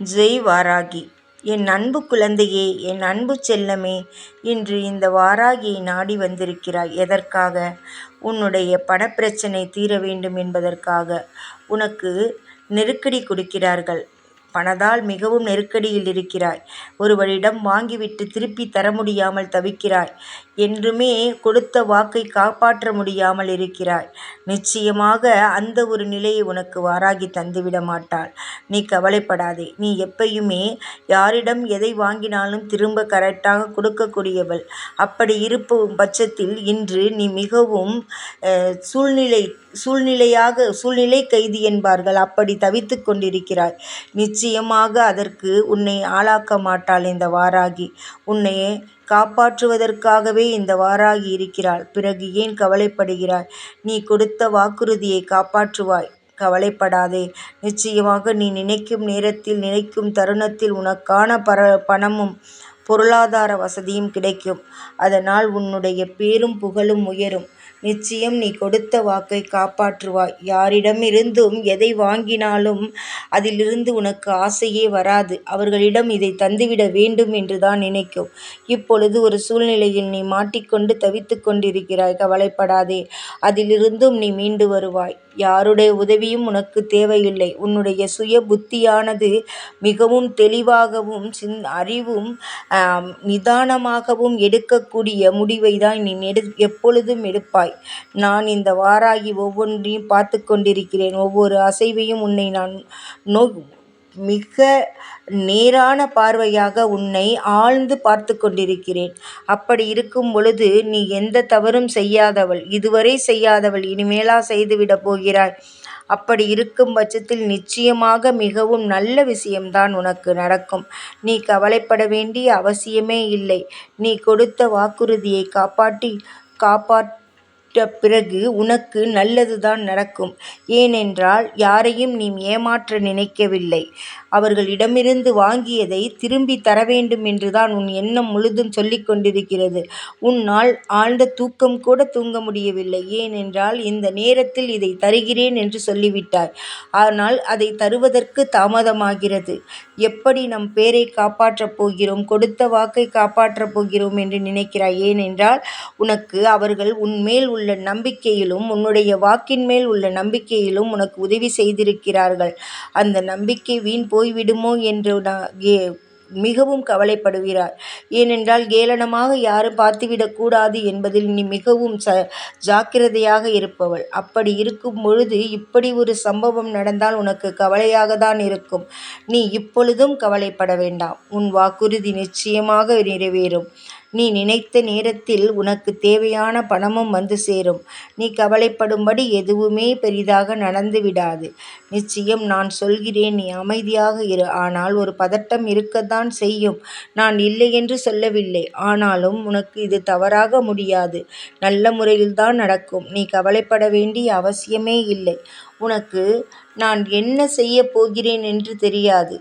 ஜெய் வாராகி என் அன்பு குழந்தையே என் அன்பு செல்லமே இன்று இந்த வாராகியை நாடி வந்திருக்கிறாய். எதற்காக? உன்னுடைய பணப்பிரச்சனை தீர வேண்டும் என்பதற்காக. உனக்கு நெருக்கடி கொடுக்கிறார்கள். பணத்தால் மிகவும் நெருக்கடியில் இருக்கிறாய். ஒருவரிடம் வாங்கிவிட்டு திருப்பி தர முடியாமல் தவிக்கிறாய். என்றுமே கொடுத்த வாக்கை காப்பாற்ற முடியாமல் இருக்கிறாய். நிச்சயமாக அந்த ஒரு நிலையை உனக்கு வாராகி தந்துவிட மாட்டாள். நீ கவலைப்படாதே. நீ எப்பயுமே யாரிடம் எதை வாங்கினாலும் திரும்ப கரெக்டாக கொடுக்கக்கூடியவள். அப்படி இருப்பும் பட்சத்தில் இன்று நீ மிகவும் சூழ்நிலை சூழ்நிலையாக சூழ்நிலை கைதி என்பார்கள். அப்படி தவித்து கொண்டிருக்கிறாய். நிச்சயமாக அதற்கு உன்னை ஆளாக்க மாட்டாள் இந்த வாராகி. உன்னை காப்பாற்றுவதற்காகவே இந்த வாராகி இருக்கிறாள். பிறகு ஏன் கவலைப்படுகிறாய்? நீ கொடுத்த வாக்குறுதியை காப்பாற்றுவாய். கவலைப்படாதே. நிச்சயமாக நீ நினைக்கும் நேரத்தில் நினைக்கும் தருணத்தில் உனக்கான பர பணமும் பொருளாதார வசதியும் கிடைக்கும். அதனால் உன்னுடைய பேரும் புகழும் உயரும். நிச்சயம் நீ கொடுத்த வாக்கை காப்பாற்றுவாய். யாரிடமிருந்தும் எதை வாங்கினாலும் அதிலிருந்து உனக்கு ஆசையே வராது. அவர்களிடம் இதை தந்துவிட வேண்டும் என்று தான் நினைக்கும். இப்பொழுது ஒரு சூழ்நிலையில் நீ மாட்டிக்கொண்டு தவித்து கொண்டிருக்கிறாய். கவலைப்படாதே. அதிலிருந்தும் நீ மீண்டு வருவாய். யாருடைய உதவியும் உனக்கு தேவையில்லை. உன்னுடைய சுய புத்தியானது மிகவும் தெளிவாகவும் சின் அறிவும் நிதானமாகவும் எடுக்கக்கூடிய முடிவை தான் நீ எடு எப்பொழுதும் எடுப்பாய். நான் இந்த வாராகி ஒவ்வொன்றையும் பார்த்து கொண்டிருக்கிறேன். ஒவ்வொரு அசைவையும் உன்னை நான் நோ மிக நேரான பார்வையாக உன்னை ஆழ்ந்து பார்த்து கொண்டிருக்கிறேன். அப்படி இருக்கும் பொழுது நீ எந்த தவறும் செய்யாதவள். இதுவரை செய்யாதவள். இனிமேலா செய்துவிடப் போகிறாய். அப்படி இருக்கும் பட்சத்தில் நிச்சயமாக மிகவும் நல்ல விஷயம்தான் உனக்கு நடக்கும். நீ கவலைப்பட வேண்டிய அவசியமே இல்லை. நீ கொடுத்த வாக்குறுதியை காப்பாற்றி விட்ட பிறகு உனக்கு நல்லதுதான் நடக்கும். ஏனென்றால் யாரையும் நீ ஏமாற்ற நினைக்கவில்லை. அவர்களிடமிருந்து வாங்கியதை திரும்பி தர வேண்டும் என்றுதான் உன் எண்ணம் முழுதும் சொல்லிக் கொண்டிருக்கிறது. உன்னால் ஆழ்ந்த தூக்கம் கூட தூங்க முடியவில்லை. ஏனென்றால் இந்த நேரத்தில் இதை தருகிறேன் என்று சொல்லிவிட்டாய். ஆனால் அதை தருவதற்கு தாமதமாகிறது. எப்படி நம் பேரை காப்பாற்றப் போகிறோம்? கொடுத்த வாக்கை காப்பாற்றப் போகிறோம் என்று நினைக்கிறாய். ஏனென்றால் உனக்கு அவர்கள் உன்மேல் உள்ள உள்ள நம்பிக்கையிலும் உன்னுடைய வாக்கின் மேல் உள்ள நம்பிக்கையிலும் உனக்கு உதவி செய்திருக்கிறார்கள். அந்த நம்பிக்கை வீண் போய்விடுமோ என்று நான் மிகவும் கவலைப்படுகிறார். ஏனென்றால் கேலனமாக யாரும் பார்த்துவிடக்கூடாது என்பதில் நீ மிகவும் ச ஜாக்கிரதையாக இருப்பவள். அப்படி இருக்கும் பொழுது இப்படி ஒரு சம்பவம் நடந்தால் உனக்கு கவலையாக தான் இருக்கும். நீ இப்பொழுதும் கவலைப்பட வேண்டாம். உன் வாக்குறுதி நிச்சயமாக நிறைவேறும். நீ நினைத்த நேரத்தில் உனக்கு தேவையான பணமும் வந்து சேரும். நீ கவலைப்படும்படி எதுவுமே பெரிதாக நடந்து விடாது. நிச்சயம் நான் சொல்கிறேன் நீ அமைதியாக இரு. ஆனால் ஒரு பதட்டம் இருக்கத்தான் செய்யும். நான் இல்லை என்று சொல்லவில்லை. ஆனாலும் உனக்கு இது தவறாக முடியாது. நல்ல முறையில்தான் நடக்கும். நீ கவலைப்பட வேண்டிய அவசியமே இல்லை. உனக்கு நான் என்ன செய்யப் போகிறேன் என்று தெரியாது.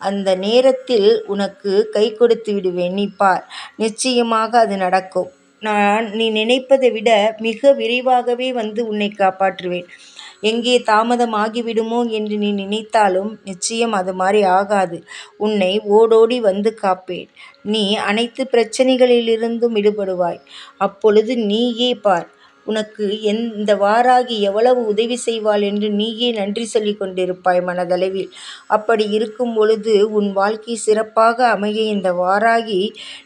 அந்த நேரத்தில் உனக்கு கை கொடுத்து விடுவேன் நீ பார். நிச்சயமாக அது நடக்கும். நான் நீ நினைப்பதை விட மிக விரைவாகவே வந்து உன்னை காப்பாற்றுவேன். எங்கே தாமதமாகிவிடுமோ என்று நீ நினைத்தாலும் நிச்சயம் அது மாதிரி ஆகாது. உன்னை ஓடோடி வந்து காப்பேன். நீ அனைத்து பிரச்சனைகளிலிருந்தும் விடுபடுவாய். அப்பொழுது நீயே பார். உனக்கு எந்த வாராகி எவ்வளவு உதவி செய்வாள் என்று நீயே நன்றி சொல்லிக் கொண்டிருப்பாய் மனதளவில். அப்படி இருக்கும் பொழுது உன் வாழ்க்கை சிறப்பாக அமைய இந்த வாராகி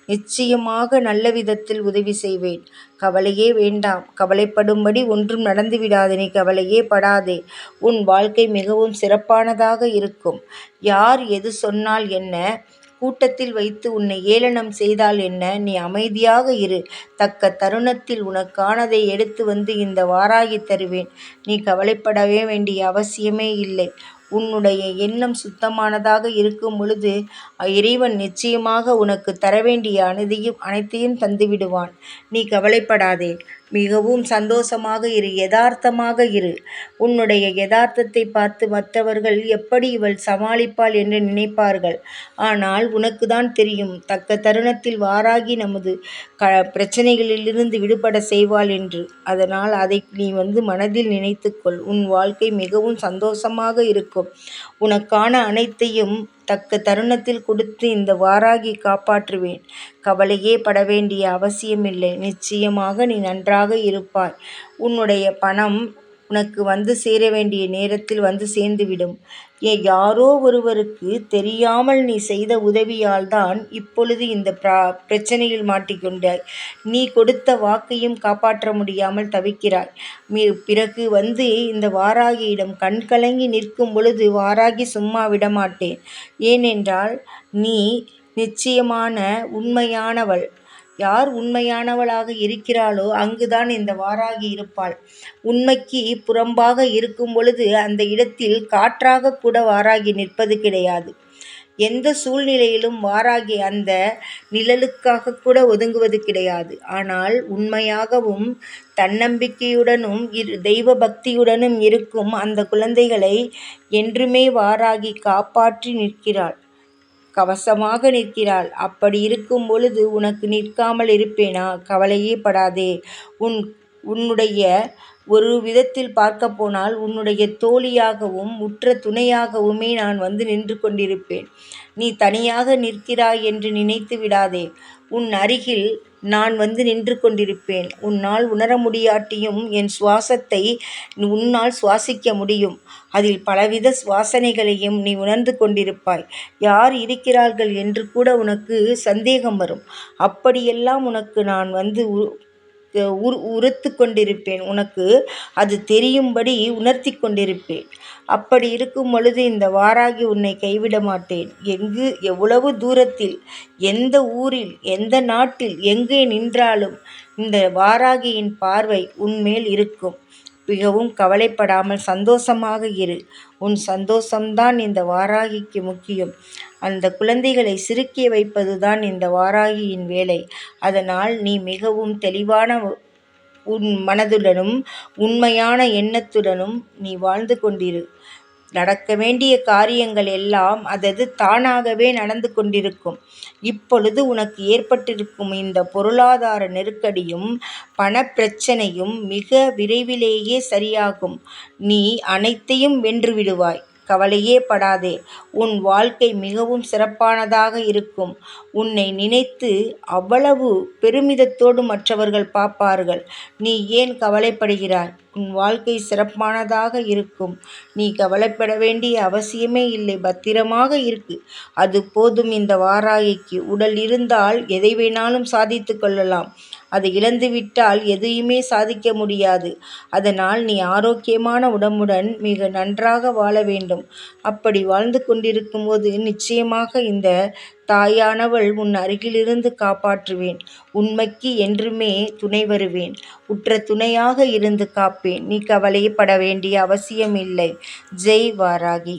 நிச்சயமாக நல்ல விதத்தில் உதவி செய்வேன். கவலையே வேண்டாம். கவலைப்படும்படி ஒன்றும் நடந்துவிடாது நீ கவலையே படாதே. உன் வாழ்க்கை மிகவும் சிறப்பானதாக இருக்கும். யார் எது சொன்னால் என்ன? கூட்டத்தில் வைத்து உன்னை ஏளனம் செய்தால் என்ன? நீ அமைதியாக இரு. தக்க தருணத்தில் உனக்கானதை எடுத்து வந்து இந்த வாராகி தருவேன். நீ கவலைப்படவே வேண்டிய அவசியமே இல்லை. உன்னுடைய எண்ணம் சுத்தமானதாக இருக்கும் பொழுது இறைவன் நிச்சயமாக உனக்கு தர வேண்டிய அனைத்தையும் அனைத்தையும் தந்துவிடுவான். நீ கவலைப்படாதே. மிகவும் சந்தோஷமாக இரு யதார்த்தமாக இரு. உன்னுடைய யதார்த்தத்தை பார்த்து மற்றவர்கள் எப்படி இவள் சமாளிப்பாள் என்று நினைப்பார்கள். ஆனால் உனக்கு தான் தெரியும் தக்க தருணத்தில் வாராகி நமது க பிரச்சனைகளிலிருந்து விடுபட செய்வாள் என்று. அதனால் அதை நீ வந்து மனதில் நினைத்துக்கொள். உன் வாழ்க்கை மிகவும் சந்தோஷமாக இருக்கும். உனக்கான அனைத்தையும் தக்க தருணத்தில் கொடுத்து இந்த வாராகி காப்பாற்றுவேன். கவலையே பட வேண்டிய அவசியமில்லை. நிச்சயமாக நீ நன்றாக இருப்பாய். உன்னுடைய பணம் உனக்கு வந்து சேர வேண்டிய நேரத்தில் வந்து சேர்ந்துவிடும். ஏ யாரோ ஒருவருக்கு தெரியாமல் நீ செய்த உதவியால் தான் இப்பொழுது இந்த பிரா பிரச்சனையில் மாட்டிக்கொண்டாய் நீ கொடுத்த வாக்கையும் காப்பாற்ற முடியாமல் தவிக்கிறாய். மீ பிறகு வந்து இந்த வாராகியிடம் கண் கலங்கி நிற்கும் பொழுது வாராகி சும்மா விடமாட்டேன். ஏனென்றால் நீ நிச்சயமான உண்மையானவள். யார் உண்மையானவளாக இருக்கிறாளோ அங்குதான் இந்த வாராகி இருப்பாள். உண்மைக்கு புறம்பாக இருக்கும் பொழுது அந்த இடத்தில் காற்றாக கூட வாராகி நிற்பது கிடையாது. எந்த சூழ்நிலையிலும் வாராகி அந்த நிழலுக்காக கூட ஒதுங்குவது கிடையாது. ஆனால் உண்மையாகவும் தன்னம்பிக்கையுடனும் இரு தெய்வ பக்தியுடனும் இருக்கும் அந்த குழந்தைகளை என்றுமே வாராகி காப்பாற்றி நிற்கிறாள். கவசமாக நிற்கிறாள். அப்படி இருக்கும் பொழுது உனக்கு நிற்காமல் இருப்பேனா? கவலையே படாதே. உன் உன்னுடைய ஒரு விதத்தில் பார்க்க போனால் உன்னுடைய தோழியாகவும் உற்ற துணையாகவுமே நான் வந்து நின்று கொண்டிருப்பேன். நீ தனியாக நிற்கிறாய் என்று நினைத்து விடாதே. உன் அருகில் நான் வந்து நின்று கொண்டிருப்பேன். உன்னால் உணர முடியாட்டியும் என் சுவாசத்தை உன்னால் சுவாசிக்க முடியும். அதில் பலவித சுவாசனைகளையும் நீ உணர்ந்து கொண்டிருப்பாய். யார் இருக்கிறார்கள் என்று கூட உனக்கு சந்தேகம் வரும். அப்படியெல்லாம் உனக்கு நான் வந்து உரு உறுத்து கொண்டிருப்பேன் உனக்கு அது தெரியும்படி உணர்த்தி கொண்டிருப்பேன் அப்படி இருக்கும் பொழுது இந்த வாராகி உன்னை கைவிட மாட்டேன். எங்கு எவ்வளவு தூரத்தில் எந்த ஊரில் எந்த நாட்டில் எங்கே நின்றாலும் இந்த வாராகியின் பார்வை உன்மேல் இருக்கும். மிகவும் கவலைப்படாமல் சந்தோஷமாக இரு. உன் சந்தோஷம்தான் இந்த வாராகிக்கு முக்கியம். அந்த குழந்தைகளை சிறுக்கி வைப்பதுதான் இந்த வாராகியின் வேலை. அதனால் நீ மிகவும் தெளிவான உன் மனதுடனும் உண்மையான எண்ணத்துடனும் நீ வாழ்ந்து கொண்டிரு. நடக்க வேண்டிய காரியங்கள் எல்லாம் அதது தானாகவே நடந்து கொண்டிருக்கும். இப்பொழுது உனக்கு ஏற்பட்டிருக்கும் இந்த பொருளாதார நெருக்கடியும் பணப்பிரச்சனையும் மிக விரைவிலேயே சரியாகும். நீ அனைத்தையும் வென்று விடுவாய் கவலையே படாதே. உன் வாழ்க்கை மிகவும் சிறப்பானதாக இருக்கும். உன்னை நினைத்து அவ்வளவு பெருமிதத்தோடு மற்றவர்கள் பார்ப்பார்கள். நீ ஏன் கவலைப்படுகிறாய்? உன் வாழ்க்கை சிறப்பானதாக இருக்கும். நீ கவலைப்பட வேண்டிய அவசியமே இல்லை பத்திரமாக இருக்கு. அது போதும் இந்த வாராய்க்கு உடல் இருந்தால் எதை வேணாலும் சாதித்து கொள்ளலாம். அதை இழந்துவிட்டால் எதையுமே சாதிக்க முடியாது. அதனால் நீ ஆரோக்கியமான உடம்புடன் மிக நன்றாக வாழ வேண்டும். அப்படி வாழ்ந்து கொண்டிருக்கும் போது நிச்சயமாக இந்த தாயானவள் உன் அருகிலிருந்து காப்பாற்றுவேன். உண்மைக்கு என்றுமே துணை வருவேன். உற்ற துணையாக இருந்து காப்பேன். நீ கவலைப்பட வேண்டிய அவசியமில்லை. ஜெய் வாராகி.